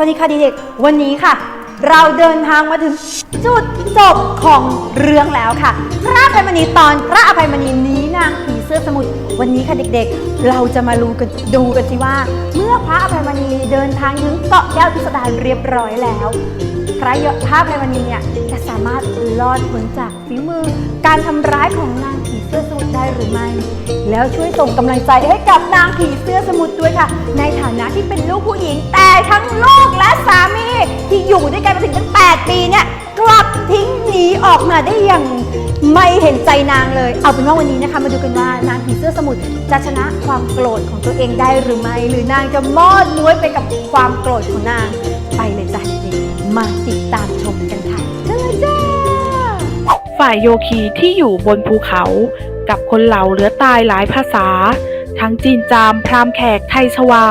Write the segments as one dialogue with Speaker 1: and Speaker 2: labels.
Speaker 1: วัสดีค่ะเด็กๆวันนี้ค่ะ เราเดินทางมาถึงจุดจบของเรื่องแล้วค่ะ พระอภัยมณีตอนพระอภัยมณีนี้นางผีเสื้อสมุทรวันนี้ค่ะเด็กๆ เราจะมารู้กันดูกันสิว่า เมื่อพระอภัยมณีเดินทางถึงเกาะแก้วพิสดารเรียบร้อยแล้ว พระยพระอภัยมณีเนี่ยจะสามารถรอดพ้นจากฝีมือ การทำร้ายของนางผีเสื้อสมุทรได้หรือไม่ แล้วช่วยส่งกำลังใจให้กับนางผีเสื้อสมุทรด้วยค่ะ ในฐานะที่เป็นลูกผู้หญิงแต่ทั้งลูกและสามีที่อยู่ด้วยกันมาถึงตั้ง 8 ปีเนี่ยกลับทิ้งหนีออกมาได้อย่างไม่เห็นใจนางเลย เอาเป็นว่าวันนี้นะคะ มาดูกันว่านางผีเสื้อสมุทรจะชนะความโกรธของตัวเองได้หรือไม่ หรือนางจะมอดม้วยไปกับความโกรธของนาง มาติดตามชมกันค่ะเชิญเลยจ้า
Speaker 2: ฝ่ายโยคีที่อยู่บนภูเขา กับคนเหล่าเหลือตายหลายภาษา ทั้งจีนจามพราหมณ์แขกไทยชวา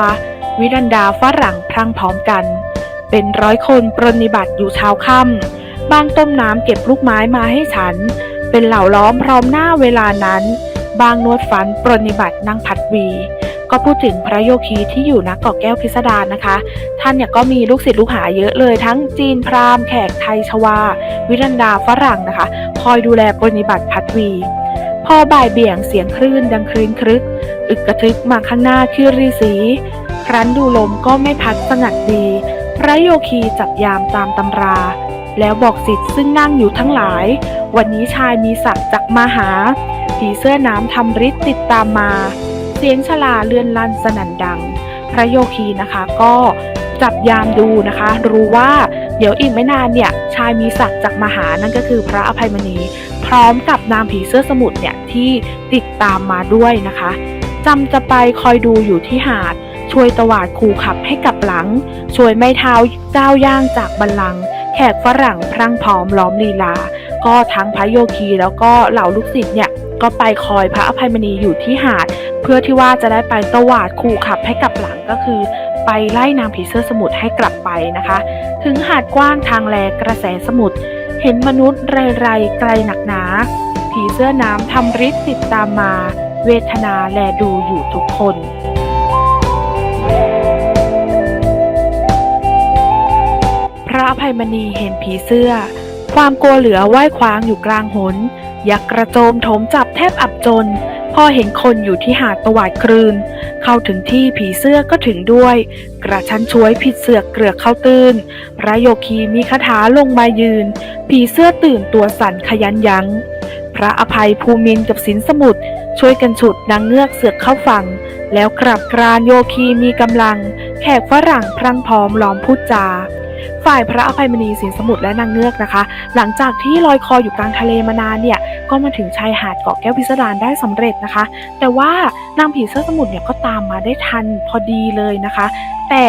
Speaker 2: วิดันดาฝรั่งพรังพร้อมกัน เป็นร้อยคนปรนนิบัติอยู่เช้าค่ำบางต้มน้ำเก็บลูกไม้มาให้ฉัน เป็นเหล่าล้อมพร้อมหน้าเวลานั้น บางนวดฝันปรนนิบัตินั่งพัดวี ก็พูดถึงพระโยคีที่อยู่ณเกาะแก้วพิสดารนะคะ ท่านเนี่ยก็มีลูกศิษย์ลูกหาเยอะเลย ทั้งจีนพราหมณ์แขกไทยชวา วิดันดาฝรั่งนะคะ คอยดูแลปฏิบัติพัดวี พอบ่ายเบี่ยงเสียงคลื่นดังครื้นครึก อึกกระทึกมาข้างหน้าคือรีสี ครั้นดูลมก็ไม่พัดสงัดดี พระโยคีจับยามตามตำรา แล้วบอกสิทธิ์ซึ่งนั่งอยู่ทั้งหลาย วันนี้ชายมีศักดิ์จักมาหาผีเสื้อน้ำทำฤทธิ์ติดตามมา เสียงฉลาเลื่อนลั่นสนั่นดัง พระโยคีนะคะก็จับยามดูนะคะ รู้ว่าเดี๋ยวอีกไม่นานเนี่ยชายมีศักดิ์จากมหานั่นก็คือพระอภัยมณี พร้อมกับนางผีเสื้อสมุทรเนี่ยที่ติดตามมาด้วยนะคะจำจะไปคอยดูอยู่ที่หาด ช่วยตวาดขู่ขับให้กลับหลัง ช่วยไม่เท้าก้าย่างจากบัลลังก์แขกฝรั่งพรั่งพร้อมล้อมลีลา ก็ทั้งพระโยคีแล้วก็เหล่าลูกศิษย์เนี่ย ก็ไปคอยพระอภัยมณีอยู่ที่หาด เพื่อที่ว่าจะได้ไปตวาดขู่ขับให้กลับหลังก็คือ ไปไล่นางผีเสื้อสมุทรให้กลับไปนะคะ ถึงหาดกว้างทางแลกระแสสมุทรเห็นมนุษย์ไรไรไกลหนักหนา ผีเสื้อน้ำทำฤทธิ์ติดตามมา เวทนาแลดูอยู่ทุกคนพระอภัยมณีเห็นผีเสื้อ ความกลัวเหลือไหว้คว้างอยู่กลางหน ยักษ์กระโจมโถมจับแทบอับจน พอเห็นคนอยู่ที่หาดตวาดครืน เข้าถึงที่ผีเสื้อก็ถึงด้วย กระชั้นช่วยผิดเสือกเกลือกเข้าตื้น พระโยคีมีคาถาลงมายืน ผีเสื้อตื่นตัวสั่นขยันยัง้ง พระอภัยภูมินกับสินสมุทรช่วยกันฉุดนางเงือกเสือกเข้าฝั่ง แล้วกลับกรานโยคีมีกำลัง แขกฝรั่งพรังพร้อมล้อมพูดจา ฝ่ายพระอภัยมณีสินสมุทรและนางเงือกนะคะ หลังจากที่ลอยคออยู่กลางทะเลมานานเนี่ยก็มาถึงชายหาดเกาะแก้วพิสดารได้สำเร็จนะคะ แต่ว่านางผีเสื้อสมุทรเนี่ยก็ตามมาได้ทันพอดีเลยนะคะ แต่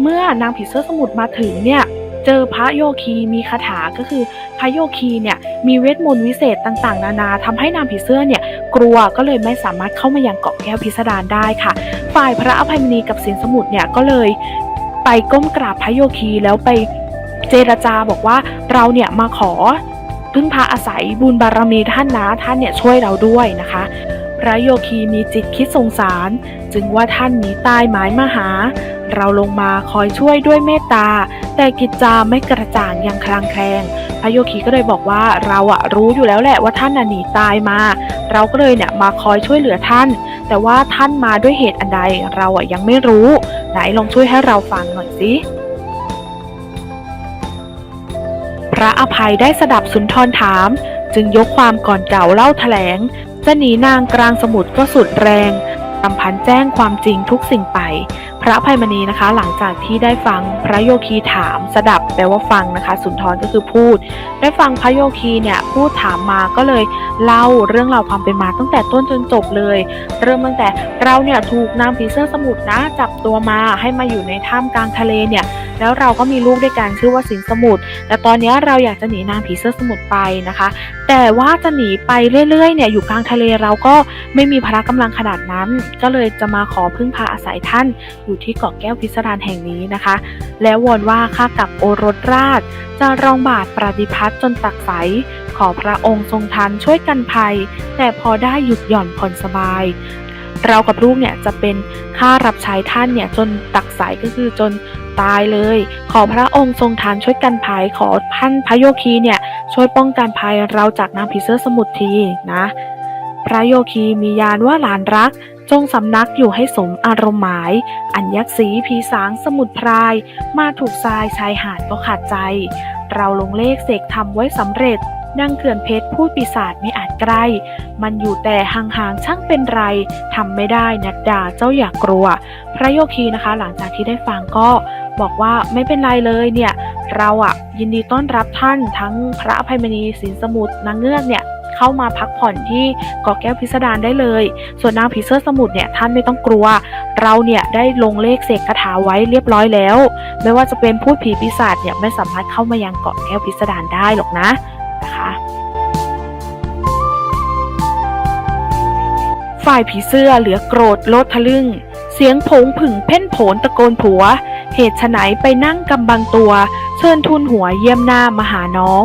Speaker 2: เมื่อนางผีเสื้อสมุทรมาถึงเนี่ยเจอพระโยคีมีคาถาก็คือพระโยคีเนี่ยมีเวทมนต์วิเศษต่างๆ นานาทำให้นางผีเสื้อเนี่ยกลัวก็เลยไม่สามารถเข้ามายังเกาะแก้วพิสดารได้ค่ะ ฝ่ายพระอภัยมณีกับสินสมุทรเนี่ยก็เลย ไปก้มกราบพระโยคีแล้วไปเจรจาบอกว่าเราเนี่ยมาขอพึ่งพาอาศัยบุญบารมีท่านนะท่านเนี่ยช่วยเราด้วยนะคะ พระโยคีมีจิตคิดสงสาร จึงว่าท่านหนีตายหมายมาหา เราลงมาคอยช่วยด้วยเมตตา แต่กิจจาไม่กระจ่างยังคลางแคลงพระโยคีก็เลยบอกว่าเราอะรู้อยู่แล้วแหละว่าท่านน่ะหนีตายมา เราก็เลยเนี่ยมาคอยช่วยเหลือท่าน แต่ว่าท่านมาด้วยเหตุอันใดเราอะยังไม่รู้ ไหนลองช่วยให้เราฟังหน่อยสิพระอภัยได้สดับสุนทรถาม จึงยกความก่อนเก่าเล่าแถลง จะหนีนางกลางสมุทรก็สุดแรงตำพันแจ้งความจริงทุกสิ่งไป พระภัยมณีนะคะ หลังจากที่ได้ฟังพระโยคีถาม สดับแปลว่าฟังนะคะ สุนทรก็คือพูด ได้ฟังพระโยคีเนี่ยพูดถามมาก็เลยเล่าเรื่องราวความเป็นมาตั้งแต่ต้นจนจบเลย เริ่มตั้งแต่เราเนี่ยถูกนางผีเสื้อสมุทรนะจับตัวมาให้มาอยู่ในถ้ำกลางทะเลเนี่ยแล้วเราก็มีลูกด้วยกันชื่อว่าสินสมุทรแต่ตอนนี้เราอยากจะหนีนางผีเสื้อสมุทรไปนะคะ แต่ว่าจะหนีไปเรื่อยๆเนี่ยอยู่กลางทะเลเราก็ไม่มีพละกำลังขนาดนั้น ก็เลยจะมาขอพึ่งพาอาศัยท่านอยู่ที่เกาะแก้วพิสดารแห่งนี้นะคะ แล้ววอนว่าข้ากับโอรสราช จะรองบาทปฏิพัฒน์จนตักใสขอพระองค์ทรงทันช่วยกันภัย แต่พอได้หยุดหย่อนผ่อนสบาย เรากับลูกเนี่ยจะเป็นข้ารับใช้ท่านเนี่ยจนตักใสก็คือจน ตายเลย ขอพระองค์ทรงทานช่วยกันภัยขอท่านพระโยคีเนี่ยช่วยป้องกันภัยเราจากนางผีเสื้อสมุทรทีนะ พระโยคีมียานว่าหลานรักจงสำนักอยู่ให้สมอารมณ์หมาย อัญยักษ์สีผีสางสมุทรพราย มาถูกทรายชายหาดก็ขาดใจ เราลงเลขเสกทำไว้สำเร็จ ดังเขื่อนเพชรพูดปีศาจไม่อาจใกล้ มันอยู่แต่ห่างๆช่างเป็นไรทำไม่ได้นัดดาเจ้าอย่ากกลัว พระโยคีนะคะ หลังจากที่ได้ฟังก็บอกว่าไม่เป็นไรเลยเนี่ย เราอะ่ะยินดีต้อนรับท่านทั้งพระอภัยมณีสินสมุทรนางเงือกเนี่ยเข้ามาพักผ่อนที่เกาะแก้วพิสดารได้เลย ส่วนนางผีเสื้อสมุทรเนี่ยท่านไม่ต้องกลัว เราเนี่ยได้ลงเลขเสกคาถาไว้เรียบร้อยแล้ว ไม่ว่าจะเป็นพูดผีปีศาจเนี่ยไม่สามารถเข้ามายังเกาะแก้วพิสดารได้หรอกนะ ฝ่ายผีเสื้อเหลือโกรธโลดทะลึ่ง เสียงผงผึ่งเพ่นโผนตะโกนผัว เหตุไฉนไปนั่งกำบังตัว เชิญทุนหัวเยี่ยมหน้ามาหาน้อง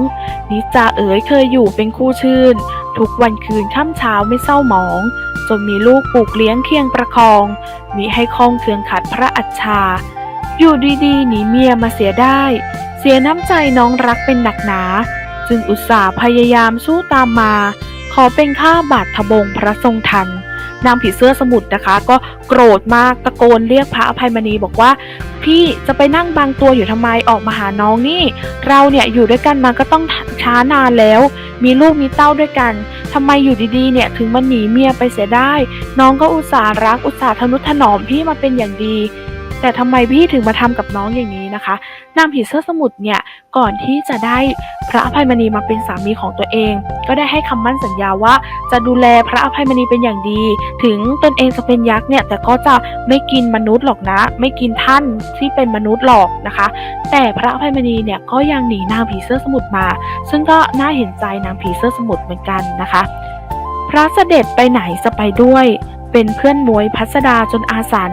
Speaker 2: นิจาเอ๋ยเคยอยู่เป็นคู่ชื่น ทุกวันคืนค่ำเช้าไม่เศร้าหมองจนมีลูกปลูกเลี้ยงเคียงประคองมิให้คล้องเคืองขัดพระอัจฉาอยู่ดีๆหนีเมียมาเสียได้ เสียน้ำใจน้องรักเป็นหนักหนา จึงอุตส่าห์พยายามสู้ตามมา ขอเป็นข้าบาททบงพระทรงทัน นางผีเสื้อสมุทรนะคะ ก็โกรธมากตะโกนเรียกพระอภัยมณีบอกว่า พี่จะไปนั่งบางตัวอยู่ทำไมออกมาหาน้องนี่ เราเนี่ยอยู่ด้วยกันมาก็ต้องช้านานแล้ว มีลูกมีเต้าด้วยกันทำไมอยู่ดีๆ เนี่ยถึงมันหนีเมียไปเสียได้ น้องก็อุตส่าห์รักอุตส่าห์ทนุถนอมพี่มาเป็นอย่างดี แต่ทำไมพี่ถึงมาทำกับน้องอย่างนี้นะคะนางผีเสื้อสมุทรเนี่ยก่อนที่จะได้พระอภัยมณีมาเป็นสามีของตัวเอง ก็ได้ให้คำมั่นสัญญาว่า จะดูแลพระอภัยมณีเป็นอย่างดี ถึงตนเองจะเป็นยักษ์เนี่ยแต่ก็จะไม่กินมนุษย์หรอกนะ ไม่กินท่านที่เป็นมนุษย์หรอกนะคะ แต่พระอภัยมณีเนี่ยก็ยังหนีนางผีเสื้อสมุทรมา ซึ่งก็น่าเห็นใจนางผีเสื้อสมุทรเหมือนกันนะคะ พระเสด็จไปไหนจะไปด้วย เป็นเพื่อนมวยพัสดาจนอาสัน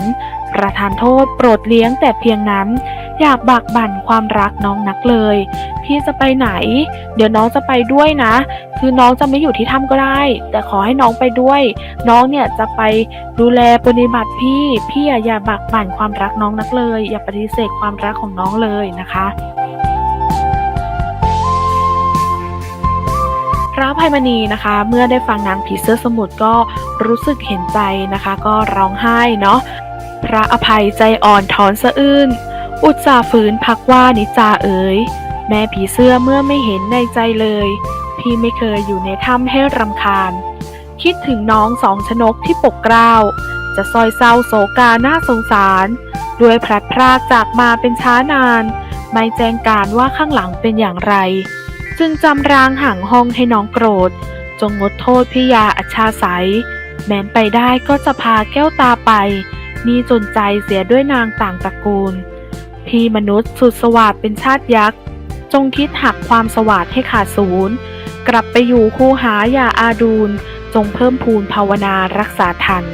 Speaker 2: ประทานโทษโปรดเลี้ยงแต่เพียงนั้น อยากบากบั่นความรักน้องนักเลย พี่จะไปไหน เดี๋ยวน้องจะไปด้วยนะ คือน้องจะไม่อยู่ที่ถ้ำก็ได้ แต่ขอให้น้องไปด้วย น้องเนี่ยจะไปดูแลปฏิบัติพี่ พี่อะอย่าบากบั่นความรักน้องนักเลย อย่าปฏิเสธความรักของน้องเลยนะคะ พระภัยมณีนะคะ เมื่อได้ฟังนางผีเสื้อสมุทรก็รู้สึกเห็นใจนะคะ ก็ร้องไห้เนาะพระอภัยใจอ่อนถอนสะอื้นอุตสาฝืนพักว่านิจาเอ๋ยแม่ผีเสื้อเมื่อไม่เห็นในใจเลย พี่ไม่เคยอยู่ในถ้ำให้รำคาญ คิดถึงน้องสองชนกที่ปกเกล้าจะซอยเศร้าโศกาหน้าสงสาร ด้วยพลัดพรากจากมาเป็นช้านาน ไม่แจ้งการว่าข้างหลังเป็นอย่างไร จึงจำรางห่างห้องให้น้องโกรธ จงงดโทษพิยาอัชชาใสยแม้นไปได้ก็จะพาแก้วตาไป นี่จนใจเสียด้วยนางต่างตระกูล พี่มนุษย์สุดสวัสดเป็นชาติยักษ์ จงคิดหักความสวัสดให้ขาดศูนย์กลับไปอยู่คู่หาอย่าอาดูล จงเพิ่มพูนภาวนารักษาทัน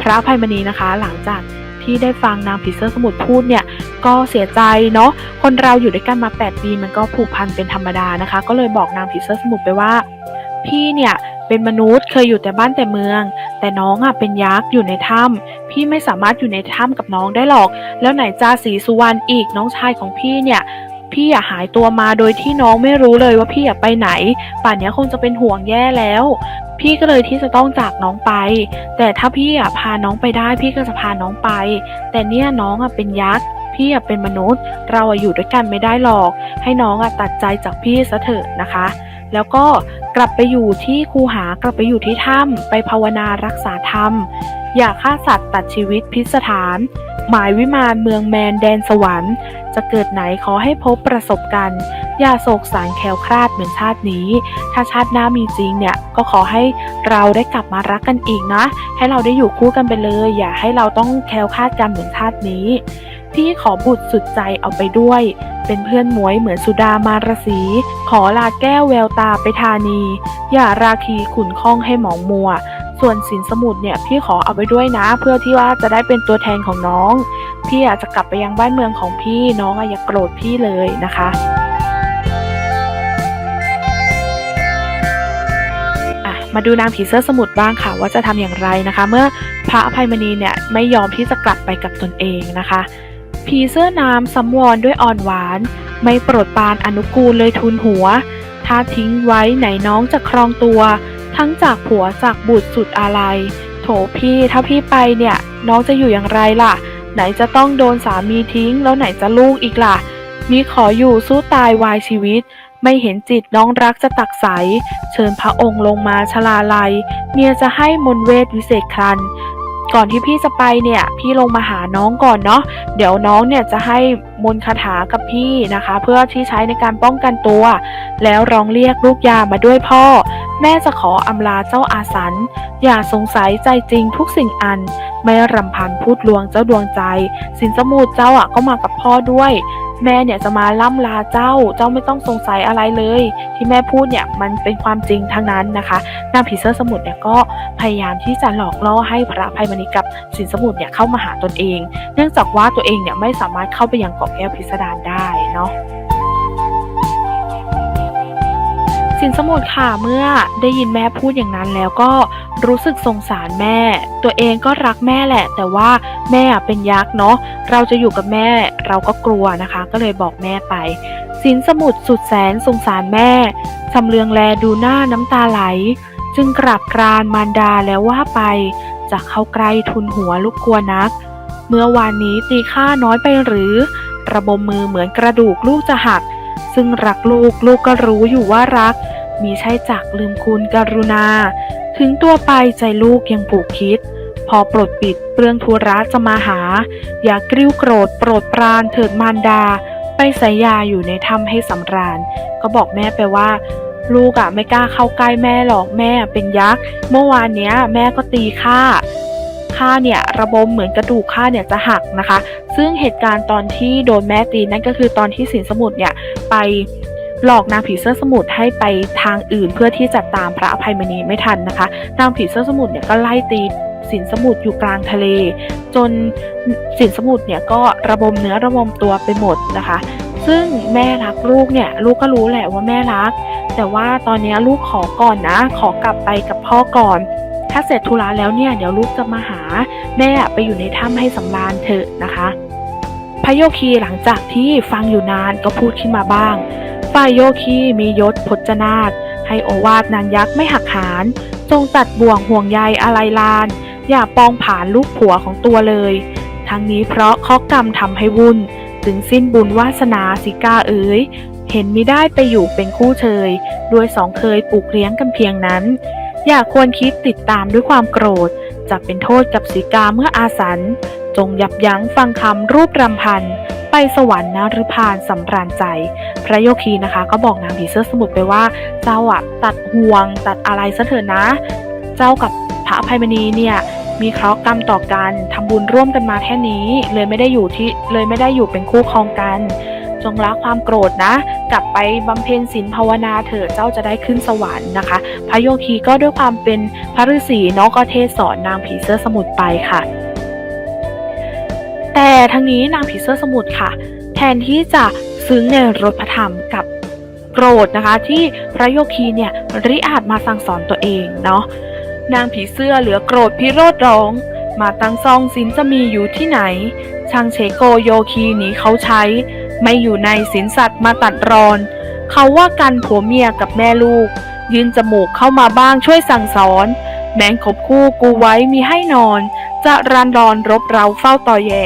Speaker 2: พระภัยมณีนะคะหลังจาก ที่ได้ฟังนางผีเสื้อสมุทรพูดเนี่ยก็เสียใจเนาะคนเราอยู่ด้วยกันมา 8 ปีมันก็ผูกพันเป็นธรรมดานะคะ ก็เลยบอกนางผีเสื้อสมุทรไปว่า พี่เนี่ยเป็นมนุษย์เคยอยู่แต่บ้านแต่เมือง แต่น้องอะเป็นยักษ์อยู่ในถ้ำพี่ไม่สามารถอยู่ในถ้ำกับน้องได้หรอก แล้วไหนจาสีสุวรรณอีกน้องชายของพี่เนี่ย พี่อะหายตัวมาโดยที่น้องไม่รู้เลยว่าพี่อะไปไหน ป่านนี้คงจะเป็นห่วงแย่แล้ว พี่ก็เลยที่จะต้องจากน้องไป แต่ถ้าพี่อะพาน้องไปได้ พี่ก็จะพาน้องไป แต่เนี่ยน้องอะเป็นยักษ์พี่อะเป็นมนุษย์ เราอะอยู่ด้วยกันไม่ได้หรอก ให้น้องอะตัดใจจากพี่ซะเถอะนะคะ แล้วก็กลับไปอยู่ที่คูหากลับไปอยู่ที่ถ้ำไปภาวนารักษาธรรม อย่าฆ่าสัตว์ตัดชีวิตพิสถาน หมายวิมานเมืองแมนแดนสวรรค์ จะเกิดไหนขอให้พบประสบกัน อย่าโศกสารแคล้วคลาดเหมือนชาตินี้ ถ้าชาติหน้ามีจริงเนี่ย ก็ขอให้เราได้กลับมารักกันอีกนะ ให้เราได้อยู่คู่กันไปเลย อย่าให้เราต้องแคล้วคลาดกันเหมือนชาตินี้ พี่ขอบุตรสุดใจเอาไปด้วย เป็นเพื่อนหมวยเหมือนสุดามารสี ขอลาแก้วแววตาไปทานี อย่าราคีขุนข้องให้หมองมัว ส่วนสินสมุดเนี่ยพี่ขอเอาไปด้วยนะ เพื่อที่ว่าจะได้เป็นตัวแทนของน้อง พี่อาจจะกลับไปยังบ้านเมืองของพี่น้องอย่าโกรธพี่เลยนะคะอะมาดูนางผีเสื้อสมุทรบ้างค่ะ ว่าจะทำอย่างไรนะคะ เมื่อพระอภัยมณีเนี่ยไม่ยอมที่จะกลับไปกับตนเองนะคะ ผีเสื้อน้ำสำวอนด้วยอ่อนหวาน ไม่โปรดปานอนุกูลเลยทุนหัว ถ้าทิ้งไว้ไหนน้องจะครองตัว ทั้งจากผัวจากบุตรสุดอาลัยโถพี่ถ้าพี่ไปเนี่ย น้องจะอยู่อย่างไรล่ะ ไหนจะต้องโดนสามีทิ้ง แล้วไหนจะลูกอีกล่ะ มีขออยู่สู้ตายวายชีวิต ไม่เห็นจิตน้องรักจะตักใส เชิญพระองค์ลงมาชลาลัยเมียจะให้มนเวทวิเศษครันก่อนที่พี่จะไปเนี่ย พี่ลงมาหาน้องก่อนเนาะเดี๋ยวน้องเนี่ยจะให้มนคาถากับพี่นะคะ เพื่อที่ใช้ในการป้องกันตัว แล้วร้องเรียกลูกยามาด้วยพ่อ แม่จะขออำลาเจ้าอาสัน อย่าสงสัยใจจริงทุกสิ่งอัน ไม่รำพันพูดลวงเจ้าดวงใจ สินสมุทรเจ้าอะก็มากับพ่อด้วย แม่เนี่ยจะมาล่ำลาเจ้า เจ้าไม่ต้องสงสัยอะไรเลย ที่แม่พูดเนี่ยมันเป็นความจริงทั้งนั้นนะคะนางผีเสื้อสมุทรเนี่ยก็พยายามที่จะหลอกล่อให้พระภัยมณีกับสินสมุทรเนี่ยเข้ามาหาตนเอง เนื่องจากว่าตัวเองเนี่ยไม่สามารถเข้าไปยังเกาะแก้วพิสดารได้เนาะ สินสมุทรค่ะเมื่อได้ยินแม่พูดอย่างนั้นแล้วก็รู้สึกสงสารแม่ ตัวเองก็รักแม่แหละ แต่ว่าแม่เป็นยักษ์เนาะเราจะอยู่กับแม่เราก็กลัวนะคะ ก็เลยบอกแม่ไป สินสมุทรสุดแสนสงสารแม่ชำเลืองแลดูหน้าน้ำตาไหล จึงกราบกรานมารดาแล้วว่าไปจะเข้าใกล้ทุนหัวลูกกลัวนัก เมื่อวานนี้ตีค่าน้อยไปหรือ ระบมมือเหมือนกระดูกลูกจะหักซึ่งรักลูกลูกก็รู้อยู่ว่ารัก มีใช่จักลืมคุณกรุณา ถึงตัวไปใจลูกยังผูกคิด พอปลดปิดเปลืองธุระจะมาหา อย่ากริ้วโกรธโปรดปรานเถิดมารดา ไปใส่ยาอยู่ในถ้ำให้สำราญ ก็บอกแม่ไปว่า ลูกอะไม่กล้าเข้าใกล้แม่หรอกแม่เป็นยักษ์ เมื่อวานเนี้ยแม่ก็ตีข้าข้าเนี่ยระบมเหมือนกระดูกข้าเนี่ยจะหักนะคะ ซึ่งเหตุการณ์ตอนที่โดนแม่ตีนั่นก็คือตอนที่สินสมุทรเนี่ยไป หลอกนางผีเสื้อสมุทรให้ไปทางอื่นเพื่อที่จะตามพระอภัยมณีไม่ทันนะคะ นางผีเสื้อสมุทรเนี่ยก็ไล่ตีสินสมุทรอยู่กลางทะเล จนสินสมุทรเนี่ยก็ระบมเนื้อระบมตัวไปหมดนะคะ ซึ่งแม่รักลูกเนี่ยลูกก็รู้แหละว่าแม่รัก แต่ว่าตอนนี้ลูกขอก่อนนะ ขอกลับไปกับพ่อก่อน ถ้าเสร็จธุระแล้วเนี่ยเดี๋ยวลูกจะมาหาแม่ไปอยู่ในถ้ำให้สำราญเถอะนะคะ พระโยคีหลังจากที่ฟังอยู่นานก็พูดขึ้นมาบ้าง ฝ่ายโยคีมียศพจนาถให้โอวาทนางยักษ์ไม่หักหานจงตัดบ่วงห่วงใยอะไรลาน อย่าปองผ่านลูกผัวของตัวเลย ทั้งนี้เพราะข้อกรรมทำให้วุ่นจึงสิ้นบุญวาสนาสิกาเอ๋ยเห็นมิได้ไปอยู่เป็นคู่เชยด้วยสองเคยปลูกเลี้ยงกันเพียงนั้น อย่าควรคิดติดตามด้วยความโกรธ จะเป็นโทษกับสีกาเมื่ออาสัน จงยับยั้งฟังคำรูปรำพันไปสวรรค์นฤพานสำราญใจ พระโยคีนะคะ ก็บอกนางผีเสื้อสมุทรไปว่า เจ้าอะตัดห่วง ตัดอะไรซะเถอะนะ เจ้ากับพระอภัยมณีเนี่ยมีเคราะห์กรรมต่อกันทำบุญร่วมกันมาแค่นี้ เลยไม่ได้อยู่ที่เลยไม่ได้อยู่เป็นคู่ครองกัน จงละความโกรธนะ กลับไปบำเพ็ญศีลภาวนาเถิดเจ้าจะได้ขึ้นสวรรค์นะคะ พระโยคีก็ด้วยความเป็นพระฤาษีเนาะก็เทศสอนนางผีเสื้อสมุทรไปค่ะ แต่ทั้งนี้นางผีเสื้อสมุทรค่ะ แทนที่จะซึ้งในรถพระธรรมกับโกรธนะคะ ที่พระโยคีเนี่ยริอาจมาสั่งสอนตัวเองเนาะนางผีเสื้อเหลือโกรธพิโรธร้อง มาตั้งซองสินจะมีอยู่ที่ไหน ช่างเชโกโยคีหนีเขาใช้ ไม่อยู่ในสินสัตว์มาตัดรอน เขาว่ากันผัวเมียกับแม่ลูก ยืนจมูกเข้ามาบ้างช่วยสั่งสอน แมงขบคู่กูไว้มีให้นอน จะรันดอนรบเราเฝ้าต่อแย่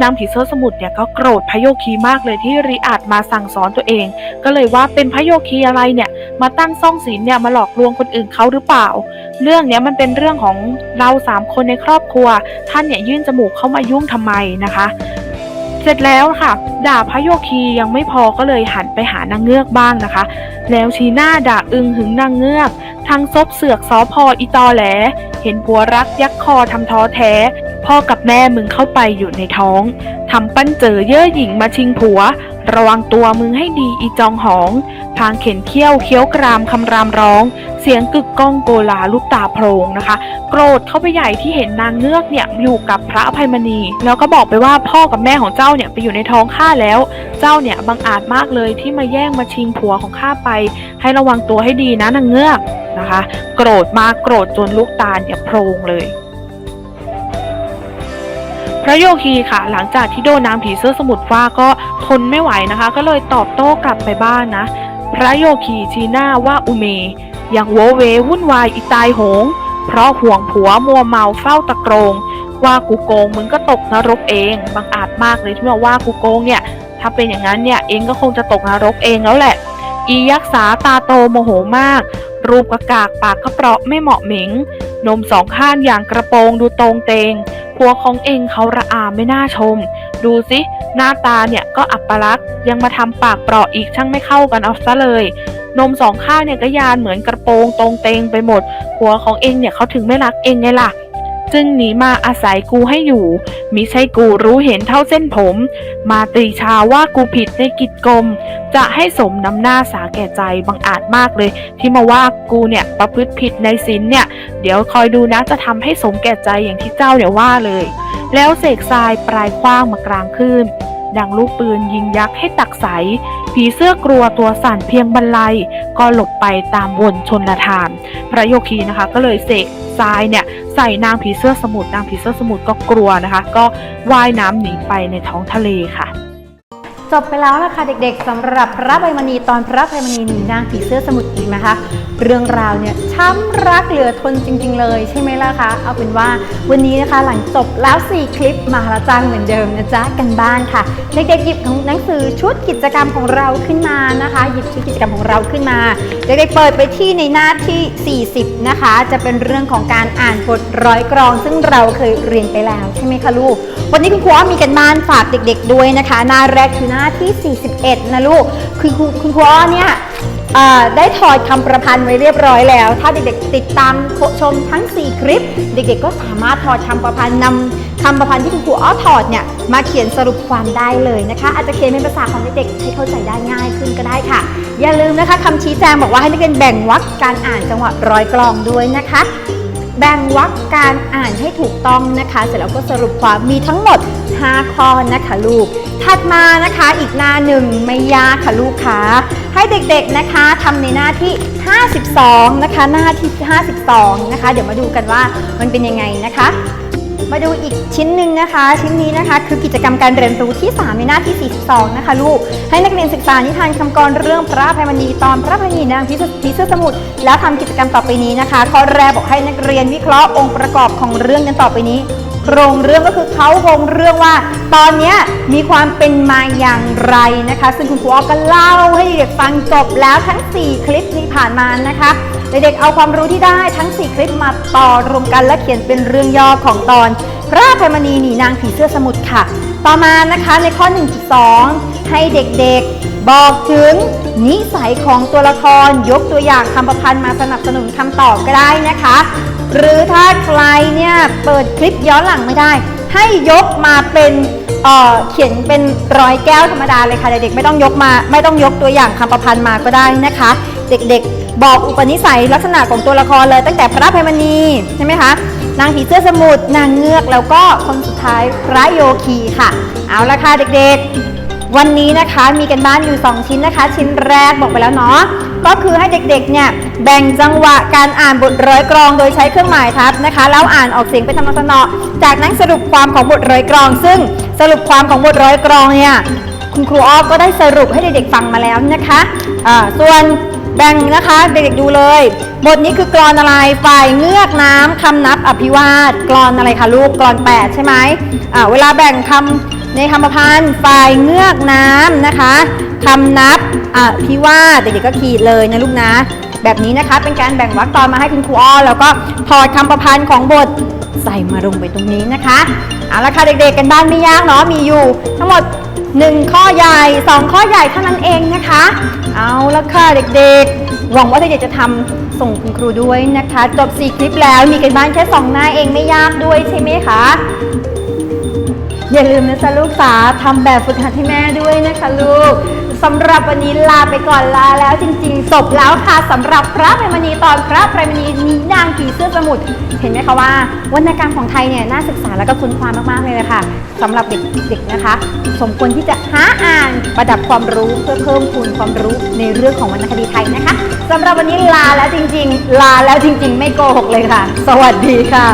Speaker 2: นางผีเสื้อสมุทรเนี่ยก็โกรธพระโยคีมากเลยที่ริอาจมาสั่งสอนตัวเอง ก็เลยว่าเป็นพระโยคีอะไรเนี่ยมาตั้งซ่องศีลเนี่ยมาหลอกลวงคนอื่นเขาหรือเปล่า เรื่องเนี้ยมันเป็นเรื่องของเราสามคนในครอบครัว ท่านเนี่ยยื่นจมูกเข้ามายุ่งทำไมนะคะ เสร็จแล้วค่ะ ด่าพระโยคียังไม่พอก็เลยหันไปหานางเงือกบ้างนะคะ แล้วชี้หน้าด่าอึงหึงนางเงือก ทั้งซบเสือกซอพออีตอแหล เห็นผัวรักยักคอทำท้อแท้ พ่อกับแม่มึงเข้าไปอยู่ในท้องทำปั้นเจอเย่อหญิงมาชิงผัว ระวังตัวมึงให้ดีอีจองหอง พางเข็นเขี้ยวเคี้ยวกรามคำรามร้อง เสียงกึกก้องโกลาลูกตาโพรงนะคะ โกรธเข้าไปใหญ่ที่เห็นนางเงือกเนี่ยอยู่กับพระอภัยมณี แล้วก็บอกไปว่าพ่อกับแม่ของเจ้าเนี่ยไปอยู่ในท้องข้าแล้ว เจ้าเนี่ยบังอาจมากเลยที่มาแย่งมาชิงผัวของข้าไป ให้ระวังตัวให้ดีนะนางเงือกนะคะ โกรธมากโกรธจนลูกตาเนี่ยโพรงเลย พระโยคีค่ะ หลังจากที่โดนนางผีเสื้อสมุทรฟ้าก็ทนไม่ไหวนะคะ ก็เลยตอบโต้กลับไปบ้างนะ พระโยคีชีหน้าว่าอุเม ยังโวเววุ่นวายอีตายโหง เพราะห่วงผัวมัวเมาเฝ้าตะโกรงว่ากูโกงมึงก็ตกนรกเองบังอาจมากเลยที่มาว่ากูโกงเนี่ย ถ้าเป็นอย่างนั้นเนี่ยเองก็คงจะตกนรกเองแล้วแหละ อียักษ์สาตาโตโมโหมาก รูปกระกากปากกระเปราะไม่เหมาะเหม็งนมสองข้างอย่างกระโปรงดูตรงเตง ผัวของเองเขาระอาไม่น่าชม ดูสิหน้าตาเนี่ยก็อัปลักษณ์ยังมาทำปากเปราะอีกช่างไม่เข้ากันเอาซะเลย นมสองข้างเนี่ยก็ยานเหมือนกระโปรงตรงเตงไปหมดผัวของเองเนี่ยเขาถึงไม่รักเองไงล่ะ จึงหนีมาอาศัยกูให้อยู่ มิใช่กูรู้เห็นเท่าเส้นผม มาตีชาว่ากูผิดในกิจกรม จะให้สมน้ำหน้าสาแก่ใจบังอาจมากเลย ที่มาว่ากูเนี่ยประพฤติผิดในศีลเนี่ย เดี๋ยวคอยดูนะจะทำให้สมแก่ใจอย่างที่เจ้าเนี่ยว่าเลย แล้วเสกทรายปลายคว้างมากลางคืนดังลูกปืนยิงยักษ์ให้ตักใส ผีเสื้อกลัวตัวสั่นเพียงบรรลัยก็หลบไปตามวนชนละทาน พระโยคีนะคะ ก็เลยเสกทรายเนี่ยใส่นางผีเสื้อสมุทรนางผีเสื้อสมุทรก็กลัวนะคะ ก็ว่ายน้ำหนีไปในท้องทะเลค่ะ
Speaker 1: จบไปแล้วนะคะเด็กๆสำหรับพระใบมณีตอนพระใบมณีหนีนางผีเสื้อสมุทรอีกนะคะ เรื่องราวเนี่ยช้ำรักเหลือทนจริง ๆ เลยใช่ไหมล่ะคะเอาเป็นว่าวันนี้นะคะหลังจบแล้ว 4 คลิปมาละจังเหมือนเดิมนะจ๊ะกันบ้านค่ะ เด็กๆหยิบของหนังสือชุดกิจกรรมของเราขึ้นมานะคะ หยิบชุดกิจกรรมของเราขึ้นมา เด็กๆเปิดไปที่ในหน้าที่ 40 นะคะ จะเป็นเรื่องของการอ่านบทร้อยกรอง ซึ่งเราเคยเรียนไปแล้วใช่ไหมคะลูกวันนี้คุณครูมีกันบ้านฝากเด็ก ๆ ด้วยนะคะ หน้าแรกคือหน้าที่ 41 นะลูก คือคุณครูอ้อเนี่ยได้ถอดคำประพันธ์ไว้เรียบร้อยแล้ว ถ้าเด็กๆติดตามชมทั้ง 4 คลิป เด็กๆก็สามารถถอดคำประพันธ์นำคำประพันธ์ที่คุณครูอ้อถอดเนี่ยมาเขียนสรุปความได้เลยนะคะ อาจจะเขียนเป็นภาษาของเด็กๆให้เข้าใจได้ง่ายขึ้นก็ได้ค่ะ อย่าลืมนะคะคำชี้แจงบอกว่าให้นักเรียนแบ่งวรรคการอ่านจังหวะร้อยกลองด้วยนะคะแบ่งวรรคการอ่านให้ถูกต้องนะคะ เสร็จแล้วก็สรุปความมีทั้งหมด 5 ข้อนะคะลูก ถัดมานะคะอีกหน้าหนึ่งไม่ยากค่ะลูกค้าให้เด็กๆนะคะทำในหน้าที่ 52 นะคะ หน้าที่ 52 นะคะ เดี๋ยวมาดูกันว่ามันเป็นยังไงนะคะ มาดูอีกชิ้นหนึ่งนะคะ ชิ้นนี้นะคะ คือกิจกรรมการเรียนรู้ที่ 3 ในหน้าที่ 42 นะคะ ลูก ให้นักเรียนศึกษานิทานคำกรเรื่องพระภัยมณีตอนพระภัยมณีนางพิเศษพิเศษสมุทรแล้วทำกิจกรรมต่อไปนี้นะคะข้อแรกบอกให้นักเรียนวิเคราะห์องค์ประกอบของเรื่องกันต่อไปนี้โครงเรื่องก็คือเขาโครงเรื่องว่า ตอนนี้มีความเป็นมาอย่างไรนะคะ ซึ่งคุณครูอ้อก็เล่าให้เด็กๆฟังจบแล้วทั้ง 4 คลิปที่ผ่านมานะคะ เด็กๆเอาความรู้ที่ได้ทั้ง 4 คลิปมาต่อรวมกันและเขียนเป็นเรื่องย่อของตอน พระอภัยมณีหนีนางผีเสื้อสมุทรค่ะ ต่อมานะคะในข้อ 1.2 ให้เด็กๆบอกถึงนิสัยของตัวละครยกตัวอย่างคำประพันธ์มาสนับสนุนคำตอบก็ได้นะคะ หรือถ้าใครเนี่ยเปิดคลิปย้อนหลังไม่ได้ ให้ยกมาเป็นเเขียนเป็นรอยแก้วธรรมดาเลยค่ะเด็กๆไม่ต้องยกมาไม่ต้องยกตัวอย่างคำประพันธ์มาก็ได้นะคะ เด็กๆ บอกอุปนิสัยลักษณะของตัวละครเลยตั้งแต่พระภัยมณีใช่ไหมคะนางผีเสื้อสมุทรนางเงือกแล้วก็คนสุดท้ายพระโยคีค่ะ เอาละค่ะเด็กๆ วันนี้นะคะมีกันบ้านอยู่ 2 ชิ้นนะคะ ชิ้นแรกบอกไปแล้วเนาะก็คือให้เด็กๆเนี่ยแบ่งจังหวะการอ่านบทร้อยกรองโดยใช้เครื่องหมายทับนะคะแล้วอ่านออกเสียงเป็นธรรมสนอจากนั้นสรุปความของบทร้อยกรอง ซึ่งสรุปความของบทร้อยกรองเนี่ยคุณครูอ้อก็ได้สรุปให้เด็กๆฟังมาแล้วนะคะส่วน แบ่งนะคะเด็กๆดูเลยบทนี้คือกรอนอะไรฝ่ายเงือกน้ำคำนับอภิวาทกรอนอะไรคะลูกกรอน8ใช่ไหมอ่าเวลาแบ่งคำในคำประพันธ์ฝ่ายเงือกน้ำนะคะคำนับอภิวาทเด็กๆก็ขีดเลยนะลูกนะ แบบนี้นะคะเป็นการแบ่งวรรคตอนมาให้คุณครูอ้อแล้วก็ถอดคำประพันธ์ของบทใส่มาลงไปตรงนี้นะคะเอาละค่ะเด็กๆกันบ้านไม่ยากเนาะมีอยู่ ทั้งหมด 1 ข้อใหญ่ 2 ข้อใหญ่เท่านั้นเองนะคะ เอาละค่ะเด็กๆ หวังว่าเด็กๆจะทำส่งคุณครูด้วยนะคะ จบ 4 คลิปแล้วมีกันบ้านแค่ 2 หน้าเองไม่ยากด้วยใช่ไหมคะ อย่าลืมนะจ๊ะลูกสาทำแบบฝึกหัดให้แม่ด้วยนะคะลูก สำหรับวันนี้ลาไปก่อนลาแล้วจริงๆจบแล้วค่ะสำหรับพระไพรมณีตอนพระไพรมณีมีนางผีเสื้อสมุทรเห็นไหมคะว่าวรรณกรรมของไทยเนี่ยน่าศึกษาแล้วก็คุ้นความมากๆเลยนะคะสำหรับเด็กๆนะคะ สมควรที่จะหาอ่านประดับความรู้เพื่อเพิ่มพูนความรู้ในเรื่องของวรรณคดีไทยนะคะสำหรับวันนี้ลาแล้วจริง ๆ ลาแล้วจริง ๆ ไม่โกหกเลยค่ะ สวัสดีค่ะ